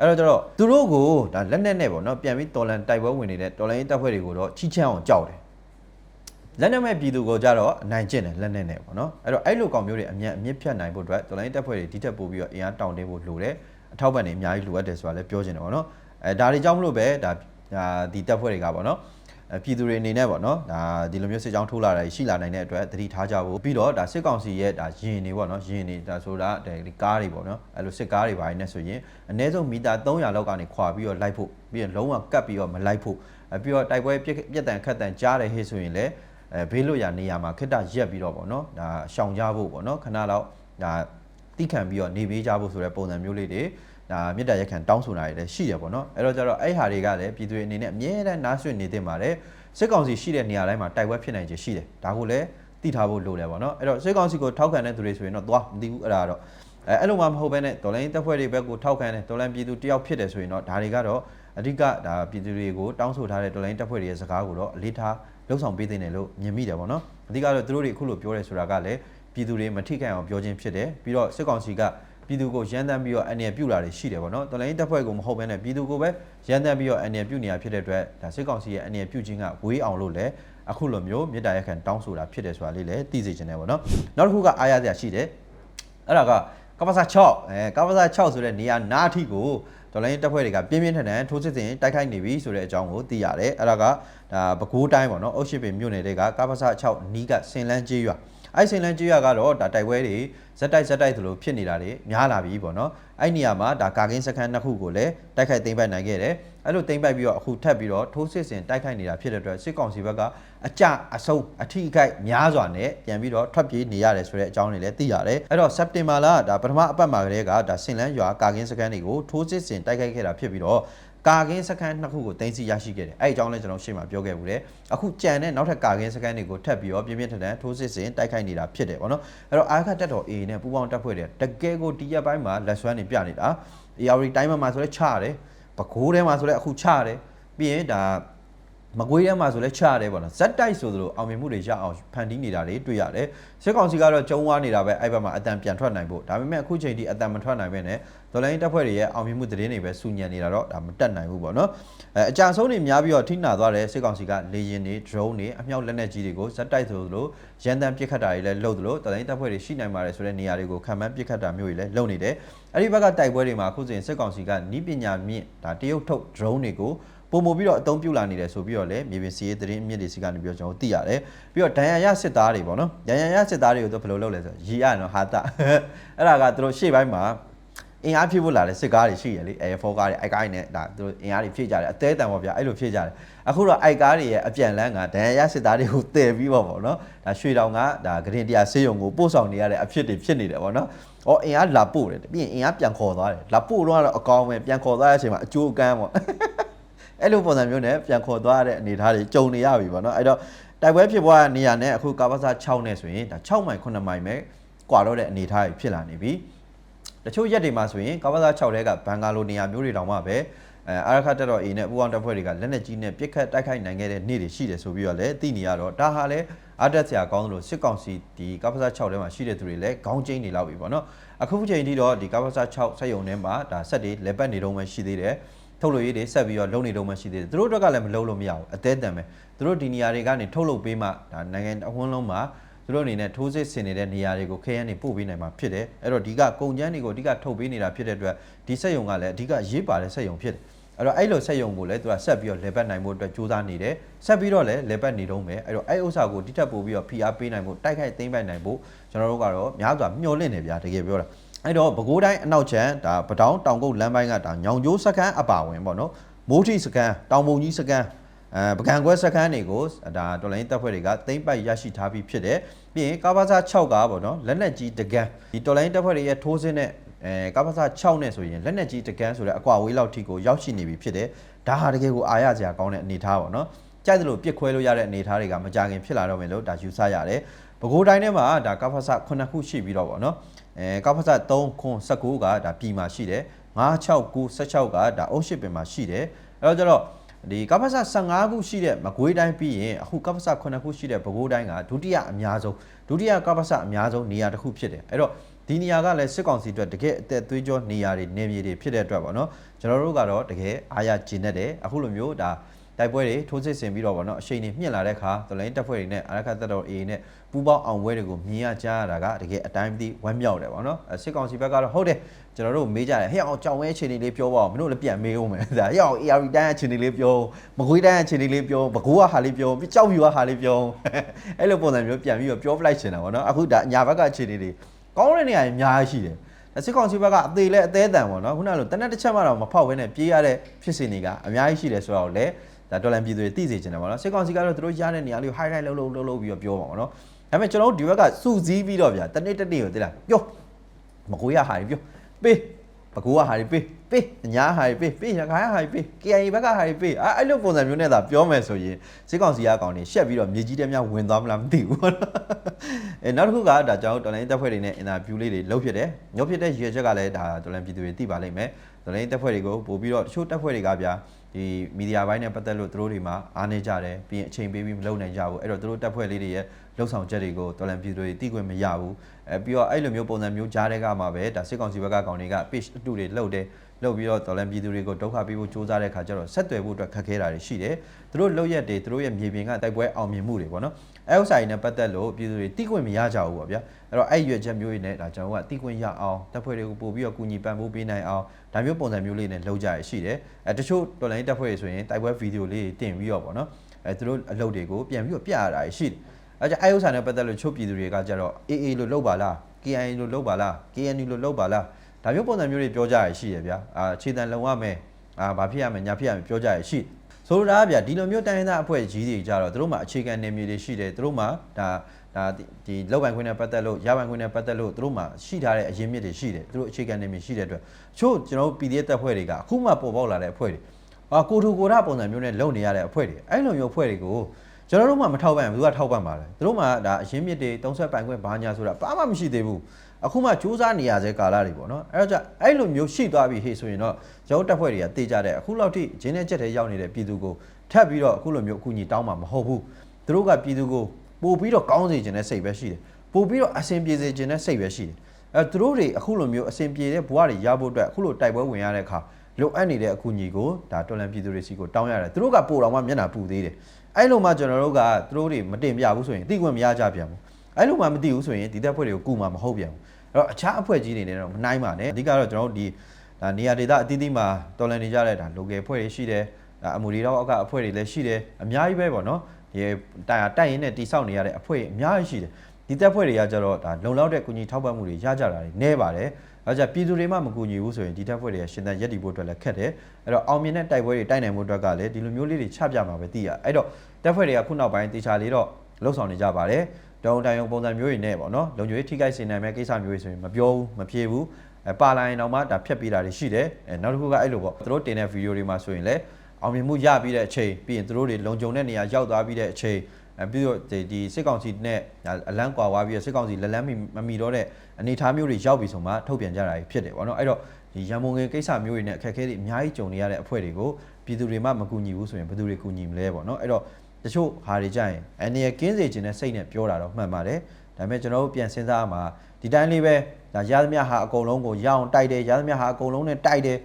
အဲ့တော့ကျတော့သူတို့ကိုဒါလက်နဲ့နဲ့ပေါ့နော်ပြန်ပြီးတော်လန်တိုက်ပွဲဝင်နေတဲ့တော်လန်ရေးတပ်ဖွဲ့တွေကိုတော့ချီချမ်းအောင်ကြောက်တယ်လက်နဲ့မဲ့ပြည်သူကိုကြတော့အနိုင်ကျင့်တယ်လက်နဲ့နဲ့ပေါ့နော်အဲ့တော့အဲ့လိုကောင်မျိုးတွေအမြန်အမြင့်ဖြတ်နိုင်ဖို့အတွက်တော်လိုင်းတပ်ဖွဲ့တွေဒီထက်ပိုပြီးတော့အင်အားတောင်းတင်းဖို့လိုတယ်အထောက်ပံ့တွေအများကြီးလိုအပ်တယ်ဆိုတာလည်းပြောချင်တယ်ပေါ့နော်အဲဒါတွေကြောင့်မလို့ပဲဒါ ဒီတပ်ဖွဲ့တွေကပေါ့နော်အပြည်သူတွေအနေနဲ့ပေါ့နော်ဒါဒီလိုမျိုးစစ်ကြောင်းထိုးလာတာရှိလာနိုင်တဲ့အတွက်သတိထားကြဖို့ပြီးတော့ဒါစစ်ကောင်စီရဲ့ဒါရင်တွေပေါ့နော်ရင်တွေဒါဆိုတာဒီကားတွေပေါ့နော်အဲ့လိုစစ်ကားတွေပါနေဆိုရင်အနည်းဆုံးမီတာ300လောက်ကနေခွာပြီးတော့လိုက်ဖို့ပြီးရင်လုံးဝကတ်ပြီးတော့မလိုက်ဖို့ပြီးတော့တိုက်ပွဲပြက်ပြက်တန်ခတ်တန်ကြားတယ်ဟေ့ဆိုရင်လည်းအဲဘေးလွတ်ရာနေရာမှာခਿੱတရက်ပြီးတော့ပေါ့နော်ဒါရှောင်ကြဖို့ပေါ့နော်ခဏလောက်ဒါတိခံပြီးတော့နေပေးကြဖို့ဆိုတဲ့ပုံစံမျိုးလေးတွေ ဒါမြစ်တာရက်ခံတောင်းဆိုတာတွေလည်းရှိရပေါ့နော်အဲ့တော့ကျတော့အဲ့ဟာတွေကလည်းပြည်သူတွေအနေနဲ့အမြဲတမ်းနားဆွင့်နေသင့်ပါတယ်စစ်ကောင်စီရှိတဲ့နေရာတိုင်းမှာတိုက်ပွဲဖြစ်နိုင်ခြေရှိတယ်ဒါကိုလည်းသိထားဖို့လိုတယ်ပေါ့နော်အဲ့တော့စစ်ကောင်စီကိုထောက်ခံတဲ့သူတွေဆိုရင်တော့သွားမသိဘူးအဲ့ဒါတော့အဲအဲ့လိုမှမဟုတ်ဘဲနဲ့ဒေါ်လာရင်းတပ်ဖွဲ့တွေဘက်ကိုထောက်ခံတယ်ဒေါ်လာပြည်သူတယောက်ဖြစ်တယ်ဆိုရင်တော့ဒါတွေကတော့အဓိကဒါပြည်သူတွေကိုတောင်းဆိုထားတဲ့ဒေါ်လာရင်းတပ်ဖွဲ့တွေရဲ့စကားကိုတော့အလေးထားလှုပ်ဆောင်ပေးနေတယ်လို့မြင်မိတယ်ပေါ့နော်အဓိကတော့သူတို့တွေအခုလိုပြောရဲဆိုတာကလည်းပြည်သူတွေမထိခိုက်အောင်ပြောခြင်းဖြစ်တယ်ပြီးတော့စစ်ကောင်စီက ပြည်သူကိုရန်တမ်းပြီးတော့အနေပြုလာတွေရှိတယ်ပေါ့နော်တော်လိုင်းတပ်ဖွဲ့ကိုမဟုတ်ဘဲနဲ့ပြည်သူကိုပဲရန်တမ်းပြီးတော့အနေပြုနေရဖြစ်တဲ့အတွက်ဒါစစ်ကောင်စီရဲ့အနေပြုခြင်းကဝေးအောင်လို့လည်းအခုလိုမျိုးမြေတားရက်ခံတောင်းဆိုတာဖြစ်တယ်ဆိုတာလေးလည်းသိစေချင်တယ်ပေါ့နော်နောက်တစ်ခုကအားရစရာရှိတယ်အဲ့ဒါကကပ္ပစာ6အဲကပ္ပစာ6ဆိုတဲ့နေရာနားအထိကိုတော်လိုင်းတပ်ဖွဲ့တွေကပြင်းပြင်းထန်ထန်ထိုးစစ်ဆင်တိုက်ခိုက်နေပြီဆိုတဲ့အကြောင်းကိုသိရတယ်အဲ့ဒါကဒါပဲခူးတိုင်းပေါ့နော်အုတ်ရှိပင်မြို့နယ်တွေကကပ္ပစာ6နီးကစင်လန်းကျေးရွာ အဲ့စင်လန်းကျွရကတော့ဒါတိုက်ပွဲတွေဇက်တိုက်ဇက်တိုက်သလိုဖြစ်နေတာတွေများလာပြီပေါ့နော်အဲ့နေရာမှာဒါကာကင်းစခန်းနှစ်ခုကိုလည်းတိုက်ခိုက်သိမ်းပိုက်နိုင်ခဲ့တယ်အဲ့လိုသိမ်းပိုက်ပြီးတော့အခုထပ်ပြီးတော့ထိုးစစ်ဆင်တိုက်ခိုက်နေတာဖြစ်တဲ့အတွက်စစ်ကောင်စီဘက်ကအကြအဆုံးအထိအခိုက်များစွာနဲ့ပြန်ပြီးတော့ထွက်ပြေးနေရတယ်ဆိုတဲ့အကြောင်းတွေလည်းသိရတယ်အဲ့တော့စက်တင်ဘာလဒါပထမအပတ်မှာကလေးကဒါစင်လန်းရွာကာကင်းစခန်းတွေကိုထိုးစစ်ဆင်တိုက်ခိုက်ခဲ့တာဖြစ်ပြီးတော့ ကာကင်းစခန်းနှစ်ခုကိုတင်စီရရှိခဲ့တယ်အဲ့အကြောင်းလည်းကျွန်တော်ရှေ့မှာပြောခဲ့ဘူးတယ်အခုကြံတဲ့နောက်ထပ်ကာကင်းစခန်းတွေကိုထပ်ပြီးတော့ပြင်းပြင်းထန်ထန်ထိုးစစ်ဆင်တိုက်ခိုက်နေတာဖြစ်တယ်ပေါ့နော်အဲ့တော့အာခတ်တက်တော် A နဲ့ပူပေါင်းတက်ဖွဲ့တယ်တကယ်ကိုဒီရက်ပိုင်းမှာလက်ဆွမ်းနေပြနေတာ AR တိုင်းမှာဆိုလဲချရတယ်ပကိုးထဲမှာဆိုလဲအခုချရတယ်ပြီးရင်ဒါ မကွေးထဲမှာဆိုလဲချရတယ်ပေါ့နော်ဇက်တိုက်ဆိုသလိုအောင်မြင်မှုတွေရအောင်ဖန်တီးနေတာတွေတွေ့ရတယ်စစ်ကောင်စီကတော့ကျုံဝါနေတာပဲအဲ့ဘက်မှာအတန်ပြန်ထွက်နိုင်ဖို့ဒါပေမဲ့အခုချိန်ထိအတန်မထွက်နိုင်ပဲနဲ့ဒေါ်လာရင်းတပ်ဖွဲ့တွေရဲ့အောင်မြင်မှုသတင်းတွေပဲစူညံနေတာတော့ဒါမတက်နိုင်ဘူးပေါ့နော်အဲအကြံဆုံးတွေများပြီးတော့ထိနာသွားတဲ့စစ်ကောင်စီကလေရင်တွေ drone တွေအမြောက်လက်နက်ကြီးတွေကိုဇက်တိုက်ဆိုသလိုရန်တမ်းပစ်ခတ်တာတွေလည်းလုပ်သလိုဒေါ်လာရင်းတပ်ဖွဲ့တွေရှိနိုင်ပါတယ်ဆိုတဲ့နေရာတွေကိုခံမှန်းပစ်ခတ်တာမျိုးတွေလည်းလုပ်နေတယ်အဲ့ဒီဘက်ကတိုက်ပွဲတွေမှာအခုစဉ်စစ်ကောင်စီကနီးပညာမြင့်ဒါတရုတ်ထုတ် drone တွေကို ပုံမပြီးတော့အသုံးပြုလာနေတယ်ဆိုပြီးတော့လည်းမြေပြင်စီးရေးသတင်းအမြင့်တွေစီကနေပြီးတော့ကျွန်တော်သိရတယ်ပြီးတော့ဒဏ်ရာရစစ်သားတွေပေါ့နော်ဒဏ်ရာရစစ်သားတွေကိုသူဘယ်လိုလုပ်လဲဆိုတော့ရီရနော်ဟာတာအဲ့ဒါကသူတို့ရှေ့ပိုင်းမှာအင်အားဖြည့်ဖို့လာတဲ့စစ်ကားတွေရှိရလေအဲ4ကားတွေအိုက်ကားတွေနဲ့ဒါသူတို့အင်အားတွေဖြည့်ကြတယ်အသေးတန်ပေါ့ဗျာအဲ့လိုဖြည့်ကြတယ်အခုတော့အိုက်ကားတွေရဲ့အပြန်လန်းကဒဏ်ရာရစစ်သားတွေကိုတည်ပြီးပေါ့ပေါ့နော်ဒါရွှေတောင်ကဒါဂရင်တရားဆေးရုံကိုပို့ဆောင်နေရတဲ့အဖြစ်တွေဖြစ်နေတယ်ပေါ့နော်။အော်အင်အားလာပို့တယ်ပြီးရင်အင်အားပြန်ခေါ်သွားတယ်လာပို့တော့အကောင်ပဲပြန်ခေါ်သွားတဲ့အချိန်မှာအကျိုးအကန်းပေါ့။ အဲ့လိုပုံစံမျိုးနဲ့ပြန်ခေါ်သွားတဲ့အနေအထားတွေကြုံနေရပြီပေါ့နော်အဲ့တော့တိုက်ပွဲဖြစ်ပွားတဲ့နေရာနဲ့အခုကာဘာစာ6နဲ့ဆိုရင်ဒါ6မိုင်9မိုင်ပဲကွာတော့တဲ့အနေအထားတွေဖြစ်လာနေပြီတချို့ရက်တွေမှာဆိုရင်ကာဘာစာ6တဲကဘန်ကာလိုနေရာမျိုးတွေတောင်မှပဲအဲအာရခတ်တက်တော် A နဲ့ပူအောင်တပ်ဖွဲ့တွေကလက်နက်ကြီးနဲ့ပြစ်ခတ်တိုက်ခိုက်နိုင်ခဲ့တဲ့နေ့တွေရှိတယ်ဆိုပြီးတော့လည်းသိနေရတော့ဒါဟာလည်းအတက်ဆရာကောင်းသလိုစစ်ကောင်စီဒီကာဘာစာ6ထဲမှာရှိတဲ့သူတွေလည်းခေါင်းကျင်းနေလောက်ပြီပေါ့နော်အခုချိန်ထိတော့ဒီကာဘာစာ6စက်ယုံထဲမှာဒါဆက်တွေလက်ပတ်နေတော့မှရှိသေးတယ် ထုတ်လို့ရေးတွေဆက်ပြီးတော့လုံနေတော့မှရှိသေးတယ်သူတို့တော့ကလည်းမလုံလို့မရဘူးအသေးတန်ပဲသူတို့ဒီနေရာတွေကနေထုတ်လုပ်ပေးမှဒါနိုင်ငံအဝန်းလုံးမှာသူတို့အနေနဲ့ထိုးစစ်ဆင်နေတဲ့နေရာတွေကိုခရမ်းနေပို့ပေးနိုင်မှာဖြစ်တယ်အဲ့တော့ဒီကကုန်ကျန်းတွေကိုအဓိကထုတ်ပေးနေတာဖြစ်တဲ့အတွက်ဒီစက်ယုံကလည်းအဓိကရေးပါတဲ့စက်ယုံဖြစ်တယ်အဲ့တော့အဲ့လိုစက်ယုံကိုလည်းသူကဆက်ပြီးတော့လေပတ်နိုင်ဖို့အတွက်ကြိုးစားနေတယ်ဆက်ပြီးတော့လည်းလေပတ်နေတော့မယ်အဲ့တော့အဲ့ဥစ္စာကိုတိထက်ပို့ပြီးတော့ PR ပေးနိုင်ဖို့တိုက်ခိုက်သိမ်းပိုက်နိုင်ဖို့ကျွန်တော်တို့ကတော့များစွာမျှော်လင့်နေဗျာတကယ်ပြောတာ အဲ့တော့ပဲခူးတိုင်းအနောက်ချမ်းဒါပတောင်းတောင်ကုတ်လမ်းပိုင်းကဒါညောင်ကျိုးစခန်းအပါဝင်ပေါ့နော်မိုးထီစခန်းတောင်ပုံကြီးစခန်းအဲပကံခွဲစခန်းတွေကိုဒါတော်လိုင်းတပ်ဖွဲ့တွေကသိမ့်ပိုက်ရရှိထားပြီးဖြစ်တယ်ပြီးရင်ကာဘာစာ6ကပေါ့နော်လက်နက်ကြီးတကန်ဒီတော်လိုင်းတပ်ဖွဲ့တွေရဲ့ထိုးစင်းတဲ့အဲကာဘာစာ6နဲ့ဆိုရင်လက်နက်ကြီးတကန်ဆိုတဲ့အကွာဝေးလောက်ထိကိုရောက်ရှိနေပြီဖြစ်တယ်ဒါဟာတကယ်ကိုအားရစရာကောင်းတဲ့အနေအထားပေါ့နော်ကြိုက်တယ်လို့ပြစ်ခွဲလို့ရတဲ့အနေအထားတွေကမကြခင်ဖြစ်လာတော့မယ်လို့ဒါယူဆရတယ်ပဲခူးတိုင်းထဲမှာဒါကာဘာစာ9ခုရှိပြီးတော့ပေါ့နော် အဲကောက်ဖက်ဆက်3ခွန်19ကဒါပြည်မှာရှိတယ်969 16ကဒါအုတ်ရှိပင်မှာရှိတယ်အဲ့တော့ကျတော့ဒီကောက်ဖက်ဆက်15ခုရှိတဲ့မကွေးတိုင်းပြီးရင်အခုကောက်ဖက်ဆက်9ခုရှိတဲ့ပဲခူးတိုင်းကဒုတိယအများဆုံးဒုတိယကောက်ဖက်ဆက်အများဆုံးနေရာတစ်ခုဖြစ်တယ်အဲ့တော့ဒီနေရာကလည်းစစ်ကောင်စီအတွက်တကယ်အသက်သွေးကြောနေရာတွေနေမြေတွေဖြစ်တဲ့အတွက်ပေါ့နော်ကျွန်တော်တို့ကတော့တကယ်အားရကျင်တတ်တယ်အခုလိုမျိုးဒါ တိုက်ပွဲတွေထိုးစစ်ဆင်ပြီးတော့ဗောနော်အချိန်တွေမြင့်လာတဲ့အခါသလိုင်းတပ်ဖွဲ့တွေနဲ့အာရခတ်တပ်တော် A နဲ့ပူးပေါင်းအောင်ပွဲတွေကိုမြင်ရကြားရတာကတကယ်အတိုင်းမသိဝမ်းမြောက်တယ်ဗောနော်အဲစစ်ကောင်စီဘက်ကတော့ဟုတ်တယ်ကျွန်တော်တို့မေးကြတယ်ဟဲ့အောင်ကြောင်ဝဲအခြေအနေလေးပြောပါဦးမင်းတို့လည်းပြန်မေးဦးမယ်ဒါဟဲ့အောင် AR တိုင်းအခြေအနေလေးပြောမကွေးတိုင်းအခြေအနေလေးပြောဘကိုးကဟာလေးပြောပြီးကြောက်ဖြူကဟာလေးပြောအဲ့လိုပုံစံမျိုးပြန်ပြီးတော့ပြောပလိုက်ချင်တာဗောနော်အခုဒါညာဘက်ကအခြေအနေတွေကောင်းတဲ့နေရာတွေအများကြီးရှိတယ်ဒါစစ်ကောင်စီဘက်ကအသေးလဲအသေးတန်ပေါ့နော်ခုနကလိုတနက်တစ်ချက်မှတော့မဖောက်ဘဲနဲ့ပြေးရတဲ့ဖြစ်စဉ်တွေကအများကြီးရှိတယ်ဆိုတော့လေ ဒါဒေါ်လာပြည်သူတွေသိစေချင်တယ်ပေါ့နော်စစ်ကောင်စီကတော့သူတို့ရတဲ့နေရာလေးကို highlight လုပ်လုပ်လုပ်လုပ်ပြီးတော့ပြောပါပေါ့နော်ဒါပေမဲ့ကျွန်တော်တို့ဒီဘက်ကစုစည်းပြီးတော့ဗျာတနေ့တစ်နေ့ကိုတိလားပြောမကိုရဟာတွေပြောပေးဘကူကဟာတွေပေးပေးအညာဟာတွေပေးပေးရခိုင်ဟာတွေပေး KIA ဘက်ကဟာတွေပေးအဲအဲ့လိုပုံစံမျိုးနဲ့သာပြောမယ်ဆိုရင်စစ်ကောင်စီကအကောင်တွေရှက်ပြီးတော့မြေကြီးတဲများဝင်သွားမလားမသိဘူးအဲနောက်တစ်ခုကဒါကြောင့်တော်လိုင်းတပ်ဖွဲ့တွေနဲ့အင်တာဗျူးလေးတွေလုပ်ဖြစ်တယ်ညှောဖြစ်တဲ့ရည်ရွယ်ချက်ကလည်းဒါတော်လိုင်းပြည်သူတွေသိပါလိမ့်မယ်တော်လိုင်းတက်ဖွဲ့တွေကိုပို့ပြီးတော့တချို့တက်ဖွဲ့တွေကဗျာ ဒီမီဒီယာဘိုင်းနဲ့ပတ်သက်လို့သူတို့တွေမှာအားနေကြတယ်ပြီးရင်အချိန်ပေးပြီးမလုပ်နိုင်ကြဘူးအဲ့တော့သူတို့တက်ဖွဲ့လေးတွေရဲ့လှုပ်ဆောင်ချက်တွေကိုတော်လန်ပြည်သူတွေသိခွင့်မရဘူးအဲပြီးတော့အဲ့လိုမျိုးပုံစံမျိုးကြားတဲ့ကမှပဲဒါစစ်ကောင်စီဘက်ကကောင်တွေက page အတူတွေလှုပ်တယ်လှုပ်ပြီးတော့တော်လန်ပြည်သူတွေကိုဒုက္ခပေးဖို့စ조사တဲ့ခါကျတော့ဆက်သွယ်ဖို့အတွက်ခက်ခဲတာတွေရှိတယ်သူတို့လှုပ်ရက်တွေသူတို့ရဲ့မြေပြင်ကတိုက်ပွဲအောင်မြင်မှုတွေပေါ့နော် အဲဥစ္စာတွေနဲ့ပတ်သက်လို့ပြည်သူတွေသိခွင့်မရကြဘူးပေါ့ဗျာအဲ့တော့အဲ့ရွက်ချက်မျိုးတွေနဲ့ဒါကျွန်တော်ကသိခွင့်ရအောင်တပ်ဖွဲ့တွေကိုပို့ပြီးတော့ကူညီပံ့ပိုးပေးနိုင်အောင်ဒါမျိုးပုံစံမျိုးလေးနဲ့လှုပ်ကြရရှိတယ်အဲတချို့တော်လိုင်းတပ်ဖွဲ့တွေဆိုရင်တိုက်ပွဲဗီဒီယိုလေးတွေတင်ပြီးတော့ပေါ့နော်အဲသူတို့အလုပ်တွေကိုပြန်ပြီးတော့ပြရတာရှိတယ်အဲကြအဲ့ဥစ္စာနဲ့ပတ်သက်လို့ချုပ်ပြည်သူတွေကကြတော့ AA လို့လုပ်ပါလား KIA လို့လုပ်ပါလား KNU လို့လုပ်ပါလားဒါမျိုးပုံစံမျိုးတွေပြောကြရရှိတယ်ဗျာအာခြေတံလုံရမယ်အာဘာဖြစ်ရမယ်ညာဖြစ်ရမယ်ပြောကြရရှိတယ် ဆိုလိုတာကဗျာဒီလိုမျိုးတိုင်းရင်းသားအဖွဲ့ကြီးတွေကြတော့သူတို့မှာအခြေခံနေမျိုးတွေရှိတယ်သူတို့မှာဒါဒါဒီလောက်ပိုင်ခွင့်နဲ့ပတ်သက်လို့ရပိုင်ခွင့်နဲ့ပတ်သက်လို့သူတို့မှာရှိထားတဲ့အရင်းမြစ်တွေရှိတယ်သူတို့အခြေခံနေမျိုးရှိတဲ့အတွက်ချို့ကျွန်တော်တို့ PDF တပ်ဖွဲ့တွေကအခုမှပေါ်ပေါက်လာတဲ့အဖွဲ့တွေအာကိုထူကိုရပုံစံမျိုးနဲ့လုပ်နေရတဲ့အဖွဲ့တွေအဲ့လိုမျိုးအဖွဲ့တွေကိုကျွန်တော်တို့မှမထောက်ပံ့ဘူးသူကထောက်ပံ့ပါလေသူတို့မှဒါအရင်းမြစ်တွေတုံးဆက်ပိုင်ခွင့်ဘာညာဆိုတာဘာမှမရှိသေးဘူး အခုမှစူးစမ်းနေရတဲ့ကာလတွေပေါ့နော်အဲ့တော့ကြအဲ့လိုမျိုးရှိသွားပြီဟေ့ဆိုရင်တော့ကျွန်တော်တပ်ဖွဲ့တွေကတေးကြတဲ့အခုလောက်ထိဂျင်းနဲ့ချက်ထဲရောက်နေတဲ့ပြည်သူကိုထပ်ပြီးတော့အခုလိုမျိုးအခုညီတောင်းမှာမဟုတ်ဘူးသူတို့ကပြည်သူကိုပို့ပြီးတော့ကောင်းစေခြင်းနဲ့စိတ်ပဲရှိတယ်ပို့ပြီးတော့အဆင်ပြေစေခြင်းနဲ့စိတ်ပဲရှိတယ်အဲသူတို့တွေအခုလိုမျိုးအဆင်ပြေတဲ့ဘဝတွေရဖို့အတွက်အခုလိုတိုက်ပွဲဝင်ရတဲ့အခါလိုအပ်နေတဲ့အကူအညီကိုဒါတော်လန်ပြည်သူတွေစီကိုတောင်းရတယ်သူတို့ကပို့တော်မှမျက်နှာပူသေးတယ်အဲ့လိုမှကျွန်တော်တို့ကသူတို့တွေမတင်ပြဘူးဆိုရင်သိခွင့်မရကြပြန်ဘူး အဲ့လိုမှမသိဘူးဆိုရင်ဒီတပ်ဖွဲ့တွေကိုကူမှမဟုတ်ပြန်ဘူးအဲ့တော့အခြားအဖွဲ့ကြီးတွေနဲ့တော့မနိုင်ပါနဲ့အဓိကတော့ကျွန်တော်တို့ဒီဒါနေရာဒေသအသီးသီးမှာတော်လန်နေကြတဲ့ဒါ local ဖွဲ့တွေရှိတယ်ဒါအမူရီတော့အောက်ကအဖွဲ့တွေလည်းရှိတယ်အများကြီးပဲပေါ့နော်ဒီတိုင်တိုက်ရင်နဲ့တိဆောက်နေရတဲ့အဖွဲ့အများကြီးရှိတယ်ဒီတပ်ဖွဲ့တွေကကြတော့ဒါလုံလောက်တဲ့ကူညီထောက်ပံ့မှုတွေရကြတာတွေနည်းပါတယ်အဲကြပြည်သူတွေမှမကူညီဘူးဆိုရင်ဒီတပ်ဖွဲ့တွေကရှင်သန်ရက်တည်ဖို့အတွက်လည်းခက်တယ်အဲ့တော့အောင်မြင်တဲ့တိုက်ပွဲတွေတိုက်နိုင်ဖို့အတွက်ကလည်းဒီလိုမျိုးလေးတွေချပြမှာပဲသိရအဲ့တော့တပ်ဖွဲ့တွေကခုနောက်ပိုင်းတေချာလေးတော့လှုပ်ဆောင်နေကြပါတယ် တောင်တိုင်ုံပုံစံမျိုးတွေနဲ့ပေါ့နော်လုံခြုံရေးထိခိုက်စေနိုင်မဲ့ကိစ္စမျိုးတွေဆိုရင်မပြောဘူးမဖြေဘူးအဲပါလာရင်တော့မှဒါဖြတ်ပေးတာတွေရှိတယ်အဲနောက်တစ်ခုကအဲ့လိုပေါ့သူတို့တင်တဲ့ဗီဒီယိုတွေမှာဆိုရင်လည်းအောင်မြင်မှုရပြီးတဲ့အချိန်ပြီးရင်သူတို့တွေလုံခြုံတဲ့နေရာရောက်သွားပြီးတဲ့အချိန်အဲပြီးတော့ဒီဒီစစ်ကောင်စီနဲ့အလန်းကွာသွားပြီးတော့စစ်ကောင်စီလက်လန်းမမီတော့တဲ့အနေအထားမျိုးတွေရောက်ပြီဆိုမှထုတ်ပြန်ကြတာဖြစ်တယ်ပေါ့နော်အဲ့တော့ဒီရန်မုံငယ်ကိစ္စမျိုးတွေနဲ့အခက်အခဲတွေအများကြီးကြုံနေရတဲ့အဖွဲ့တွေကိုပြည်သူတွေမှမကူညီဘူးဆိုရင်ဘယ်သူတွေကူညီမလဲပေါ့နော်အဲ့တော့ တချို့ဟာတွေကြရင်အနေရကင်းစေခြင်းနဲ့စိတ်နဲ့ပြောတာတော့မှန်ပါတယ်ဒါပေမဲ့ကျွန်တော်တို့ပြန်စဉ်းစားရမှာဒီတိုင်းလေးပဲဒါရသမျှဟာအကုန်လုံးကိုရအောင်တိုက်တယ်ရသမျှဟာအကုန်လုံးနဲ့တိုက်တယ်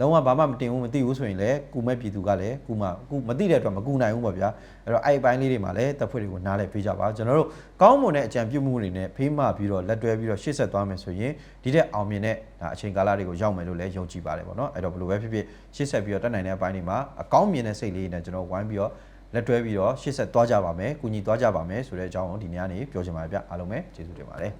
လုံးဝဘာမှမတင်ဘူးမသိဘူးဆိုရင်လည်းကုမဲ့ပြည်သူကလည်းကုမကုမသိတဲ့အတွက်မကုနိုင်ဘူးပေါ့ဗျာအဲ့တော့အဲ့အပိုင်းလေးတွေမှာလည်းတပ်ဖွဲ့တွေကိုနားလည်ပေးကြပါကျွန်တော်တို့ကောင်းမွန်တဲ့အကြံပြုမှုတွေနဲ့ဖေးမပြီးတော့လက်တွဲပြီးတော့ရှေ့ဆက်သွားမယ်ဆိုရင်ဒီတဲ့အောင်မြင်တဲ့ဒါအချိန်ကာလတွေကိုရောက်မယ်လို့လည်းယုံကြည်ပါတယ်ပေါ့နော်အဲ့တော့ဘယ်လိုပဲဖြစ်ဖြစ်ရှေ့ဆက်ပြီးတော့တက်နိုင်တဲ့အပိုင်းတွေမှာအကောင်းမြင်တဲ့စိတ်လေးနဲ့ကျွန်တော်ဝိုင်းပြီးတော့ လက်တွဲပြီးတော့ရှေ့ဆက်သွားကြပါမယ်၊ကုညီသွားကြပါမယ်ဆိုတဲ့အကြောင်းကိုဒီနေ့ကနေပြောချင်ပါတယ်ဗျအားလုံးပဲကျေးဇူးတင်ပါတယ်